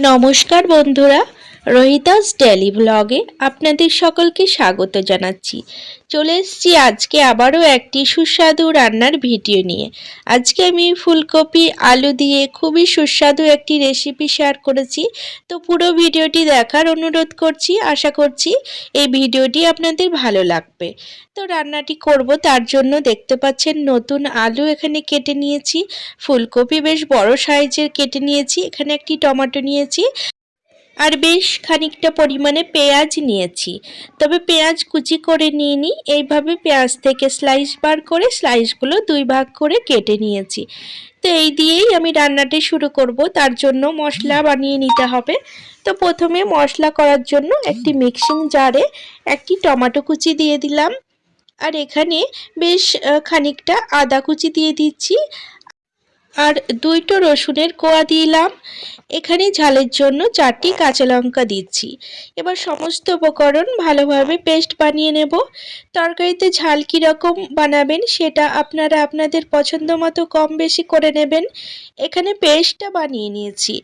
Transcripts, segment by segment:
নমস্কার বন্ধুরা। রোহিতাস ডেলি ব্লগে আপনাদের সকলকে স্বাগত জানাচ্ছি। চলে এসছি আজকে আবারও একটি সুস্বাদু রান্নার ভিডিও নিয়ে। আজকে আমি ফুলকপি, আলু দিয়ে খুবই সুস্বাদু একটি রেসিপি শেয়ার করেছি। তো পুরো ভিডিওটি দেখার অনুরোধ করছি, আশা করছি এই ভিডিওটি আপনাদের ভালো লাগবে। তো রান্নাটি করব তার জন্য দেখতে পাচ্ছেন নতুন আলু এখানে কেটে নিয়েছি। ফুলকপি বেশ বড় সাইজের কেটে নিয়েছি। এখানে একটি টমেটো নিয়েছি। আর বেশ খানিকটা পরিমাণে পেঁয়াজ নিয়েছি। তবে পেঁয়াজ কুচি করে নিয়ে নিই এইভাবে পেঁয়াজ থেকে স্লাইস বার করে স্লাইসগুলো দুই ভাগ করে কেটে নিয়েছি। তো এই দিয়েই আমি রান্নাটি শুরু করব, তার জন্য মশলা বানিয়ে নিতে হবে। তো প্রথমে মশলা করার জন্য একটি মিক্সিং জারে একটি টমেটো কুচি দিয়ে দিলাম। আর এখানে বেশ খানিকটা আদা কুচি দিয়ে দিচ্ছি। আর দুইটো রসুনের কোয়া দিলাম। এখানে ঝালের জন্য চারটি কাঁচা লঙ্কা দিচ্ছি। এবার সমস্ত উপকরণ ভালোভাবে পেস্ট বানিয়ে নেব। তরকারিতে ঝাল কীরকম বানাবেন সেটা আপনারা আপনাদের পছন্দ মতো কম বেশি করে নেবেন। এখানে পেস্টটা বানিয়ে নিয়েছি।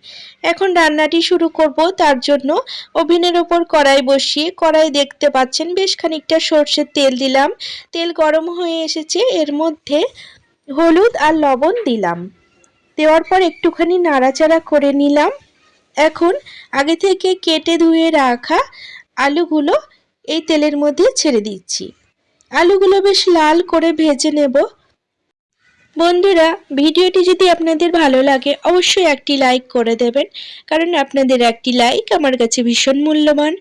এখন রান্নাটি শুরু করব। তার জন্য ওভেনের ওপর কড়াই বসিয়ে কড়াই দেখতে পাচ্ছেন বেশ খানিকটা সর্ষের তেল দিলাম। তেল গরম হয়ে এসেছে। এর মধ্যে হলুদ আর লবণ দিলাম। দেওয়ার পর একটুখানি নাড়াচাড়া করে নিলাম। এখন আগে থেকে কেটে ধুয়ে রাখা আলুগুলো এই তেলের মধ্যে ছেড়ে দিচ্ছি। আলুগুলো বেশ লাল করে ভেজে নেব। বন্ধুরা, ভিডিওটি যদি আপনাদের ভালো লাগে, অবশ্যই একটি লাইক করে দেবেন। কারণ আপনাদের একটি লাইক আমার কাছে ভীষণ মূল্যবান।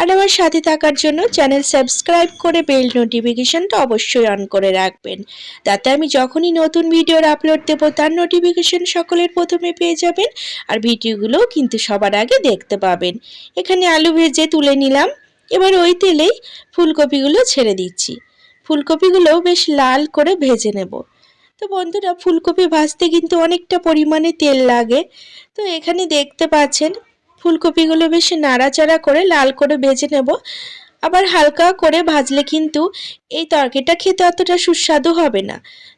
আর আমার সাথে থাকার জন্য চ্যানেল সাবস্ক্রাইব করে বেল নোটিফিকেশনটা অবশ্যই অন করে রাখবেন। তাতে আমি যখনই নতুন ভিডিওর আপলোড দেব, তার নোটিফিকেশন সকলের প্রথমে পেয়ে যাবেন আর ভিডিওগুলোও কিন্তু সবার আগে দেখতে পাবেন। এখানে আলু ভেজে তুলে নিলাম। এবার ওই তেলেই ফুলকপিগুলো ছেড়ে দিচ্ছি। ফুলকপিগুলোও বেশ লাল করে ভেজে নেব। তো বন্ধুরা, ফুলকপি ভাজতে কিন্তু অনেকটা পরিমাণে তেল লাগে। তো এখানে দেখতে পাচ্ছেন, ফুলকপিগুলো বেশ নাড়াচাড়া করে লাল করে ভেজে নেব। আবার হালকা করে ভাজলে কিন্তু এই তরকারিটা খেতে অতটা সুস্বাদু হবে না।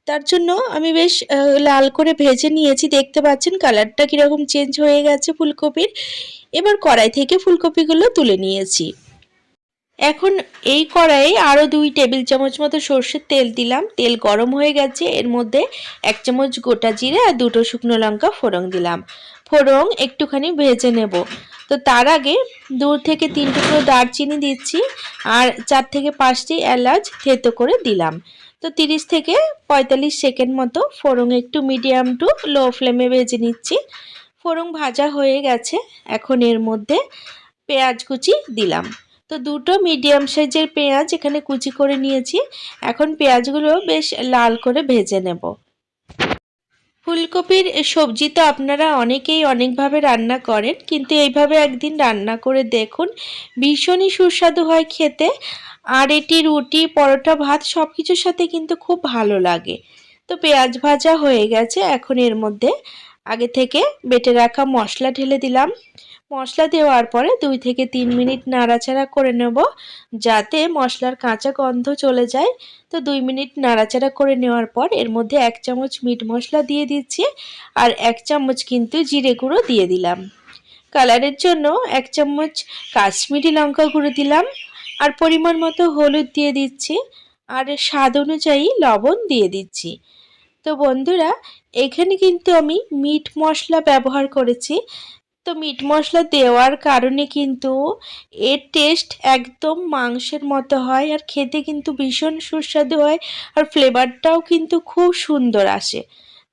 তার জন্য আমি বেশ লাল করে ভেজে নিয়েছি। দেখতে পাচ্ছেন, কালারটা কীরকম চেঞ্জ হয়ে গেছে ফুলকপির। এবার কড়াই থেকে ফুলকপিগুলো তুলে নিয়েছি। এখন এই কড়াইয়ে আরও দুই টেবিল চামচ মতো সর্ষের তেল দিলাম। তেল গরম হয়ে গেছে। এর মধ্যে এক চামচ গোটা জিরে আর দুটো শুকনো লঙ্কা ফোড়ন দিলাম। ফোড়ন একটুখানি ভেজে নেব। তো তার আগে দু থেকে তিন টুকরো দারচিনি দিচ্ছি আর চার থেকে পাঁচটি এলাচ থেতো করে দিলাম। তো তিরিশ থেকে পঁয়তাল্লিশ সেকেন্ড মতো ফোড়ন একটু মিডিয়াম টু লো ফ্লেমে ভেজে নিচ্ছি। ফোড়ন ভাজা হয়ে গেছে। এখন এর মধ্যে পেঁয়াজ কুচি দিলাম। তো দুটো মিডিয়াম সাইজের পেঁয়াজ এখানে কুচি করে নিয়েছি। এখন পেঁয়াজগুলো বেশ লাল করে ভেজে নেব। ফুলকপির সবজি তো আপনারা অনেকেই অনেকভাবে রান্না করেন, কিন্তু এইভাবে একদিন রান্না করে দেখুন, ভীষণই সুস্বাদু হয় খেতে। আর এটি রুটি, পরোটা, ভাত সব কিছুর সাথে কিন্তু খুব ভালো লাগে। তো পেঁয়াজ ভাজা হয়ে গেছে, এখন এর মধ্যে আগে থেকে বেটে রাখা মশলা ঢেলে দিলাম। মশলা দেওয়ার পরে দুই থেকে তিন মিনিট নাড়াচাড়া করে নেব যাতে মশলার কাঁচা গন্ধ চলে যায়। তো দুই মিনিট নাড়াচাড়া করে নেওয়ার পর এর মধ্যে এক চামচ মিট মশলা দিয়ে দিচ্ছি আর এক চামচ কিন্তু জিরে গুঁড়ো দিয়ে দিলাম। কালারের জন্য এক চামচ কাশ্মীরি লঙ্কা গুঁড়ো দিলাম আর পরিমাণ মতো হলুদ দিয়ে দিচ্ছি আর স্বাদ অনুযায়ী লবণ দিয়ে দিচ্ছি। তো বন্ধুরা, এখানে কিন্তু আমি মিট মশলা ব্যবহার করেছি। তো মিট মশলা দেওয়ার কারণে কিন্তু এর টেস্ট একদম মাংসের মতো হয় আর খেতে কিন্তু ভীষণ সুস্বাদু হয় আর ফ্লেভারটাও কিন্তু খুব সুন্দর আসে।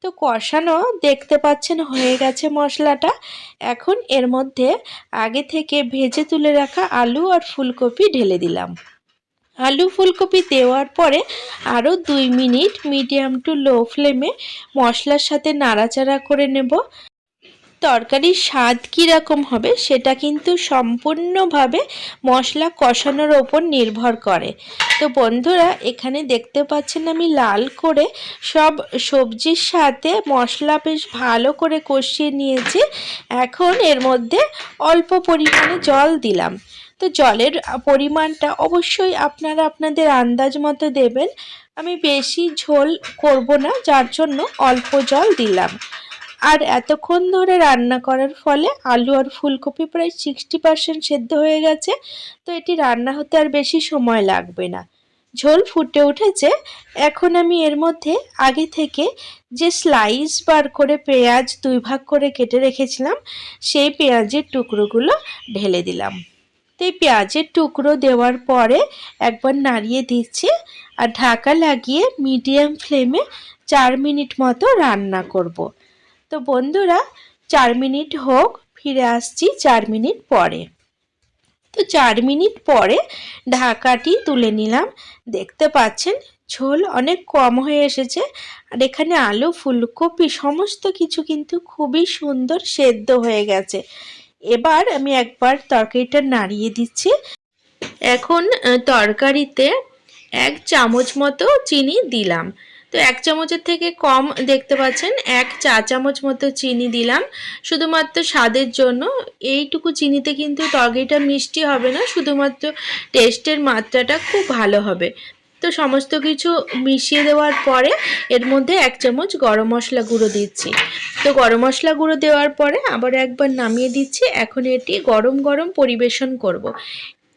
তো কষানো দেখতে পাচ্ছেন হয়ে গেছে মশলাটা। এখন এর মধ্যে আগে থেকে ভেজে তুলে রাখা আলু আর ফুলকপি ঢেলে দিলাম। আলু ফুলকপি দেওয়ার পরে আরও দুই মিনিট মিডিয়াম টু লো ফ্লেমে মশলার সাথে নাড়াচাড়া করে নেব। তরকারির স্বাদ কীরকম হবে সেটা কিন্তু সম্পূর্ণভাবে মশলা কষানোর ওপর নির্ভর করে। তো বন্ধুরা, এখানে দেখতে পাচ্ছেন আমি লাল করে সব সবজির সাথে মশলা বেশ ভালো করে কষিয়ে নিয়েছি। এখন এর মধ্যে অল্প পরিমাণে জল দিলাম। তো জলের পরিমাণটা অবশ্যই আপনারা আপনাদের আন্দাজ মতো দেবেন। আমি বেশি ঝোল করব না, যার জন্য অল্প জল দিলাম। আর এতক্ষণ ধরে রান্না করার ফলে আলু আর ফুলকপি প্রায় সিক্সটি পার্সেন্ট সেদ্ধ হয়ে গেছে, তো এটি রান্না হতে আর বেশি সময় লাগবে না। ঝোল ফুটে উঠেছে, এখন আমি এর মধ্যে আগে থেকে যে স্লাইস বার করে পেঁয়াজ দুই ভাগ করে কেটে রেখেছিলাম, সেই পেঁয়াজের টুকরোগুলো ঢেলে দিলাম। এই পেঁয়াজের টুকরো দেওয়ার পরে একবার নাড়িয়ে দিচ্ছি আর ঢাকা লাগিয়ে মিডিয়াম ফ্লেমে চার মিনিট মতো রান্না করব। তো বন্ধুরা, চার মিনিট হোক, ফিরে আসছি চার মিনিট পরে। তো চার মিনিট পরে ঢাকাটি তুলে নিলাম। দেখতে পাচ্ছেন, ঝোল অনেক কম হয়ে এসেছে আর এখানে আলু, ফুলকপি, সমস্ত কিছু কিন্তু খুবই সুন্দর সেদ্ধ হয়ে গেছে। এবার আমি একবার তরকারিটা নাড়িয়ে দিচ্ছি। এখন তরকারিতে এক চামচ মতো চিনি দিলাম। তো এক চামচের থেকে কম দেখতে পাচ্ছেন, এক চা চামচ মতো চিনি দিলাম। শুধুমাত্র স্বাদের জন্য। এইটুকু চিনিতে কিন্তু তরকারিটা মিষ্টি হবে না, শুধুমাত্র টেস্টের মাত্রাটা খুব ভালো হবে। তো সমস্ত কিছু মিশিয়ে দেওয়ার পরে এর মধ্যে এক চামচ গরম মশলা গুঁড়ো দিচ্ছি। তো গরম মশলা গুঁড়ো দেওয়ার পরে আবার একবার নামিয়ে দিচ্ছি। এখন এটি গরম গরম পরিবেশন করব।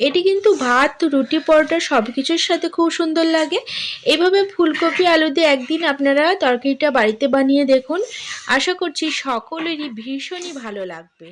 এটি কিন্তু ভাত, রুটি, পরোটা সব কিছুর সাথে খুব সুন্দর লাগে। এভাবে ফুলকপি, আলু দিয়ে একদিন আপনারা তরকারিটা বাড়িতে বানিয়ে দেখুন। আশা করছি সকলেরই ভীষণই ভালো লাগবে।